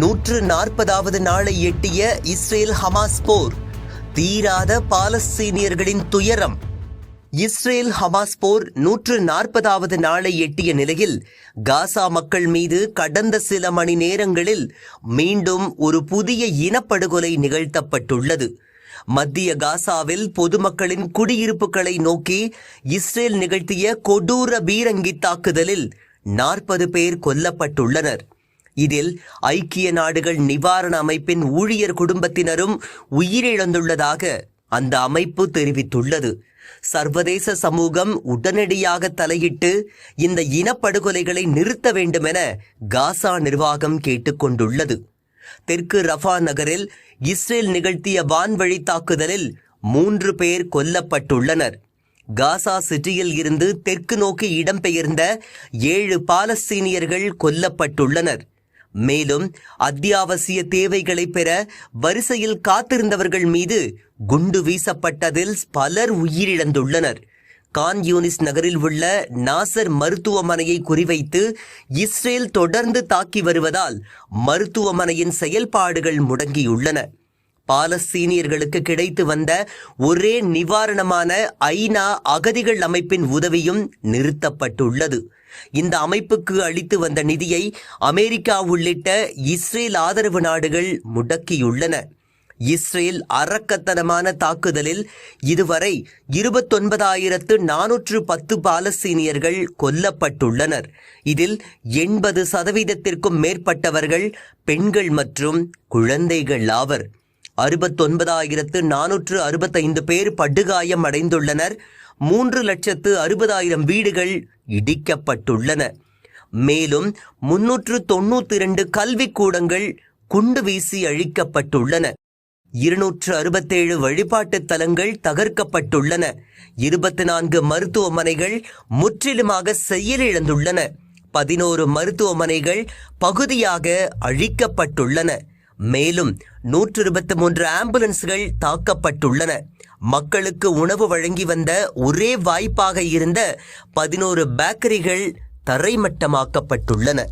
நூற்று நாற்பதாவது நாளை எட்டிய இஸ்ரேல் ஹமாஸ் போர். தீராத பாலஸ்தீனியர்களின் துயரம். இஸ்ரேல் ஹமாஸ் போர் நூற்று நாற்பதாவது நாளை எட்டிய நிலையில் காசா மக்கள் மீது கடந்த சில மணி நேரங்களில் மீண்டும் ஒரு புதிய இனப்படுகொலை நிகழ்த்தப்பட்டுள்ளது. மத்திய காசாவில் பொதுமக்களின் குடியிருப்புகளை நோக்கி இஸ்ரேல் நிகழ்த்திய கொடூர பீரங்கி தாக்குதலில் நாற்பது பேர் கொல்லப்பட்டுள்ளனர். இதில் ஐக்கிய நாடுகள் நிவாரண அமைப்பின் ஊழியர் குடும்பத்தினரும் உயிரிழந்துள்ளதாக அந்த அமைப்பு தெரிவித்துள்ளது. சர்வதேச சமூகம் உடனடியாக தலையிட்டு இந்த இனப்படுகொலைகளை நிறுத்த வேண்டுமென காசா நிர்வாகம் கேட்டுக்கொண்டுள்ளது. தெற்கு ரஃபா நகரில் இஸ்ரேல் நிகழ்த்திய வான்வழி தாக்குதலில் மூன்று பேர் கொல்லப்பட்டுள்ளனர். காசா சிட்டியில் இருந்து தெற்கு நோக்கி இடம்பெயர்ந்த ஏழு பாலஸ்தீனியர்கள் கொல்லப்பட்டுள்ளனர். மேலும் அத்தியாவசிய தேவைகளை பெற வரிசையில் காத்திருந்தவர்கள் மீது குண்டு வீசப்பட்டதில் பலர் உயிரிழந்துள்ளனர். கான் யூனிஸ் நகரில் உள்ள நாசர் மருத்துவமனையை குறிவைத்து இஸ்ரேல் தொடர்ந்து தாக்கி வருவதால் மருத்துவமனையின் செயல்பாடுகள் முடங்கியுள்ளன. பாலஸ்தீனியர்களுக்கு கிடைத்து வந்த ஒரே நிவாரணமான ஐநா அகதிகள் அமைப்பின் உதவியும் நிறுத்தப்பட்டுள்ளது. இந்த அமைப்புக்கு அளித்து வந்த நிதியை அமெரிக்கா உள்ளிட்ட இஸ்ரேல் ஆதரவு நாடுகள் முடக்கியுள்ளன. இஸ்ரேல் அறக்கத்தனமான தாக்குதலில் இதுவரை இருபத்தொன்பதாயிரத்து நானூற்று பத்து பாலஸ்தீனியர்கள் கொல்லப்பட்டுள்ளனர். இதில் எண்பது சதவீதத்திற்கும் மேற்பட்டவர்கள் பெண்கள் மற்றும் குழந்தைகள் ஆவர். அறுபத்தொன்பதாயிரத்து நானூற்று அறுபத்தைந்து பேர் படுகாயம் அடைந்துள்ளனர் மூன்று லட்சத்து அறுபதாயிரம் வீடுகள் இடிக்கப்பட்டுள்ளன. மேலும் முன்னூற்று தொண்ணூத்தி இரண்டு கல்விக்கூடங்கள் குண்டு வீசி அழிக்கப்பட்டுள்ளன. இருநூற்று அறுபத்தேழு வழிபாட்டு தலங்கள் தகர்க்கப்பட்டுள்ளன. இருபத்தி நான்கு மருத்துவமனைகள் முற்றிலுமாக செயலிழந்துள்ளன. பதினோரு மருத்துவமனைகள் பகுதியாக அழிக்கப்பட்டுள்ளன. மேலும் நூற்று இருபத்தி மூன்று ஆம்புலன்ஸ்கள் தாக்கப்பட்டுள்ளன. மக்களுக்கு உணவு வழங்கி வந்த ஒரே வாய்ப்பாக இருந்த பதினோரு பேக்கரிகள் தரைமட்டமாக்கப்பட்டுள்ளன.